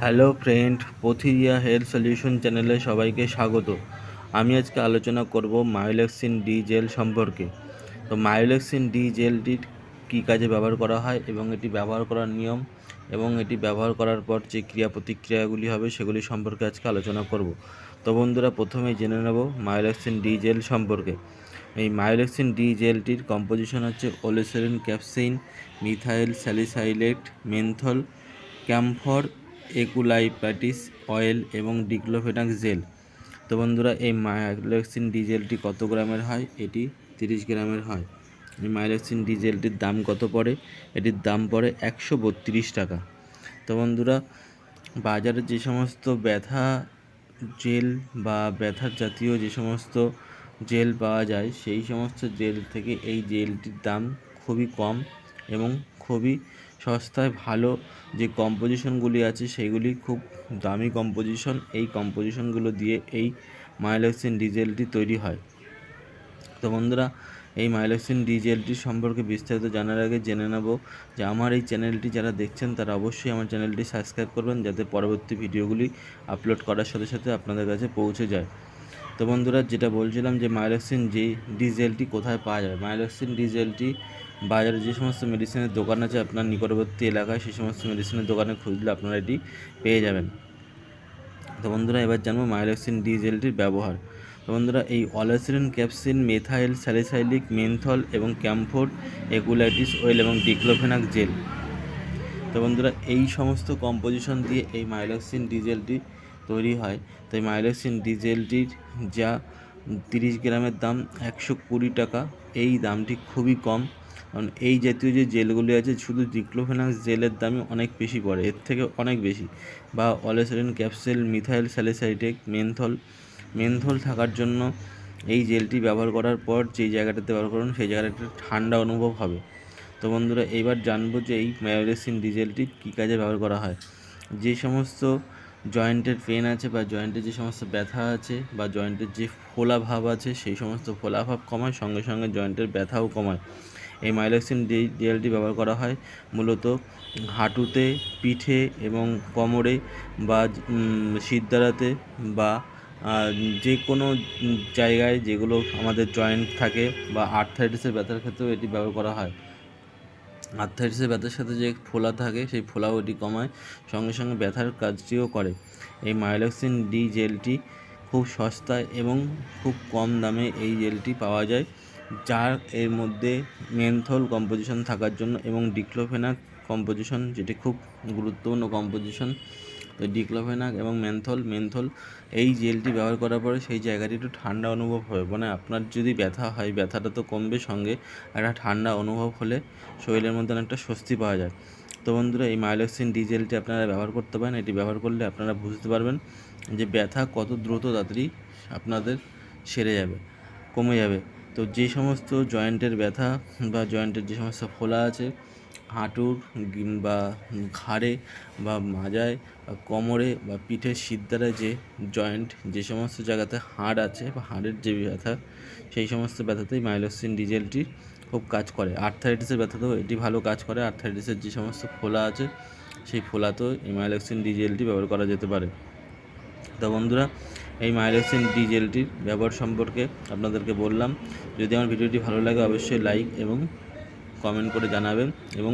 Hello friend, Pathiriya health solution চ্যানেলে সবাইকে স্বাগত। আমি আজকে আলোচনা করব মায়োলেক্সিন ডি জেল সম্পর্কে। তো মায়োলেক্সিন ডি জেলটির কী কাজে ব্যবহার করা হয় এবং এটি ব্যবহার করার নিয়ম এবং এটি ব্যবহার করার পর যে ক্রিয়া প্রতিক্রিয়াগুলি হবে সেগুলি সম্পর্কে আজকে আলোচনা করব। তো বন্ধুরা প্রথমেই জেনে নেব মায়োলেক্সিন ডি জেল সম্পর্কে। এই মায়োলেক্সিন ডি জেলটির কম্পোজিশন হচ্ছে oleoresin capsicum, methyl salicylate, menthol, camphor eucalyptus oil এবং ডিক্লোফেনাক জেল। তো বন্ধুরা, এই মাইলোক্সিন ডিজেলটি কত গ্রামের হয়? এটি তিরিশ গ্রামের হয়। এই মাইলোক্সিন ডিজেলটির দাম কত পড়ে? এটির দাম পড়ে একশো বত্রিশ টাকা। তো বন্ধুরা, বাজারে যে সমস্ত ব্যথা জেল বা ব্যথার জাতীয় যে সমস্ত জেল পাওয়া যায়, সেই সমস্ত জেল থেকে এই জেলটির দাম খুবই কম। এবং খুবই সস্তায় ভালো যে কম্পোজিশনগুলি আছে সেইগুলি খুব দামি কম্পোজিশন এই কম্পোজিশনগুলো দিয়ে এই মাইলোক্সিন ডিজেলটি তৈরি হয়। তো বন্ধুরা, এই মাইলোক্সিন ডিজেলটি সম্পর্কে বিস্তারিত জানার আগে জেনে নেব যে আমার এই চ্যানেলটি যারা দেখছেন, তারা অবশ্যই আমার চ্যানেলটি সাবস্ক্রাইব করবেন, যাতে পরবর্তী ভিডিওগুলি আপলোড করার সাথে সাথে আপনাদের কাছে পৌঁছে যায়। তো বন্ধুরা, যেটা বলছিলাম যে মাইলোক্সিন যে ডিজেলটি কোথায় পাওয়া যায়? মাইলোক্সিন ডিজেলটি বাজারে যে সমস্ত মেডিসিনের দোকান আছে আপনার নিকটবর্তী এলাকায়, সেই সমস্ত মেডিসিনের দোকানে খুঁজলে আপনারা এটি পেয়ে যাবেন। তো বন্ধুরা, এবার জানব মাইলোক্সিন ডিজেলটির ব্যবহার। তো বন্ধুরা, এই oleoresin capsicum methyl salicylic menthol এবং ক্যাম্ফোর এগুলাইটিস অয়েল এবং ডিক্লোফেনাক জেল তো বন্ধুরা, এই সমস্ত কম্পোজিশন দিয়ে এই মাইলক্সিন ডিজেলটি তৈরি হয়। তো এই মাইলোক্সিন ডিজেলটির যা তিরিশ গ্রামের দাম একশো কুড়ি টাকা। এই দামটি খুবই কম। কারণ এই জাতীয় যে জেলগুলি আছে, শুধু ডিক্লোফেনাক্স জেলের দামই অনেক বেশি পড়ে। এর থেকে অনেক বেশি। বা oleoresin capsicum methyl salicylate menthol menthol থাকার জন্য এই জেলটি ব্যবহার করার পর যেই জায়গাটাতে ব্যবহার করুন, সেই জায়গাটা ঠান্ডা অনুভব হবে। তো বন্ধুরা এইবার জানব যে এই ম্যায়োরেসিন ডিজেলটি কী কাজে ব্যবহার করা হয়। যে সমস্ত জয়েন্টের পেন আছে বা জয়েন্টের যে সমস্ত ব্যথা আছে বা জয়েন্টের যে ফোলা ভাব আছে, সেই সমস্ত ফোলা ভাব কমায়, সঙ্গে সঙ্গে জয়েন্টের ব্যথাও কমায়। এই মাইলোক্সিন জেলটি ব্যবহার করা হয়। মূলত হাঁটুতে, পিঠে এবং কোমরে বা শিরদাঁড়াতে বা যে কোনো জায়গায় যেগুলো আমাদের জয়েন্ট থাকে বা আর্থাইটিসের ব্যথার ক্ষেত্রেও এটি ব্যবহার করা হয়। আর্থাইটিসের ব্যথার সাথে যে ফোলা থাকে, সেই ফোলাও এটি কমায়। সঙ্গে সঙ্গে ব্যথার কাজটিও করে। এই মাইলক্সিন ডি জেলটি খুব সস্তায় এবং খুব কম দামে এই জেলটি পাওয়া যায়, যার এর মধ্যে মেনথল কম্পোজিশন থাকার জন্য এবং ডিক্লোফেনাক কম্পোজিশন, যেটি খুব গুরুত্বপূর্ণ কম্পোজিশন। তো ডিক্লোফেনাক এবং মেন্থল মেন্থল এই জেলটি ব্যবহার করার পরে সেই জায়গাটি একটু ঠান্ডা অনুভব হবে। মানে আপনার যদি ব্যথা হয়, ব্যথাটা তো কমবে সঙ্গে। একটা ঠান্ডা অনুভব হলে শরীরের মধ্যে অনেকটা স্বস্তি পাওয়া যায়। তো বন্ধুরা, এই মাইলোক্সিন ডিজেলটি আপনারা ব্যবহার করতে পারেন। এটি ব্যবহার করলে আপনারা বুঝতে পারবেন যে ব্যথা কত দ্রুত তাড়াতাড়ি আপনাদের সেরে যাবে, কমে যাবে। তো যে সমস্ত জয়েন্টের ব্যথা বা জয়েন্টের যে সমস্ত ফোলা আছে, হাঁটুর বা ঘাড়ে বা মাজায় বা কোমরে বা পিঠের শিরদাঁড়ায় যে জয়েন্ট, যে সমস্ত জায়গাতে হাড় আছে বা হাড়ের যে ব্যথা, সেই সমস্ত ব্যথাতেই মাইলোসিন ডিজেলটি খুব কাজ করে। আর্থারাইটিসের ব্যথাতেও এটি ভালো কাজ করে। আর্থারাইটিসের যে সমস্ত ফোলা আছে, সেই ফোলাতেও এই মাইলোক্সিন ডিজেলটি ব্যবহার করা যেতে পারে। তো বন্ধুরা, এই মাইলোক্সিন ডিজেলটির ব্যবহার সম্পর্কে আপনাদেরকে বললাম। যদি আমার ভিডিওটি ভালো লাগে, অবশ্যই লাইক এবং কমেন্ট করে জানাবেন এবং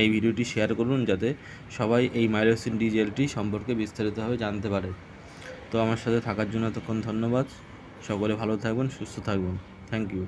এই ভিডিওটি শেয়ার করুন যাতে সবাই এই মাইলোক্সিন ডিজেলটি সম্পর্কে বিস্তারিতভাবে জানতে পারে। তো আমার সাথে থাকার জন্য এতক্ষণ ধন্যবাদ। সকলে ভালো থাকবেন, সুস্থ থাকবেন। Thank you